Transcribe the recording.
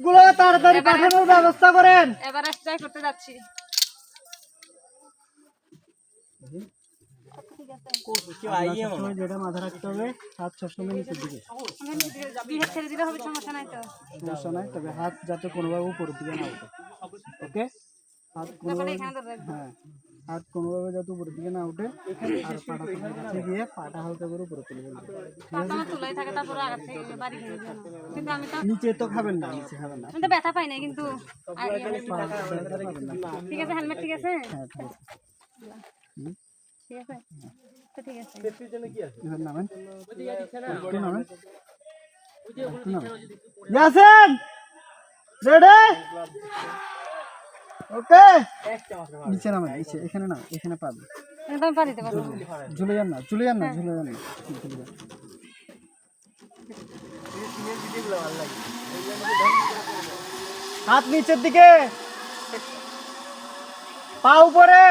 গুলো তাড়াতাড়ি পাঠানোর ব্যবস্থা করেন। এবার ট্রাই করতে যাচ্ছি। যেটা মাথা রাখতে হবে হাত সবসময় নিচের দিকে। সমস্যা নাই তো। সমস্যা নাই তবে হাত যাতে কোনোভাবে উপরের দিকে না ওকে? হাত কোনোভাবে। হ্যাঁ হাত কোনোভাবে যাতে উপরের দিকে না উঠে আর পাটা কাছে গিয়ে পাটা হালকা করে উপরে তুলে নিচে তো খাবেন না নিচে খাবেন না। আমি তো ব্যথা পাই না কিন্তু না। ঠিক আছে হেলমেট ঠিক আছে? হ্যাঁ ঠিক আছে। ঠিক আছে? তো ঠিক আছে। এবার নামেন। নামেন। ইয়াসিন! রেডি? ওকে? নিচে নামেন নিচে এখানে না এখানে পাবে। কিন্তু আমি পা দিতে পারব না। ঝুলে যান না ঝুলে যান না ঝুলে যান না। হাত নিচের দিকে। পা উপরে।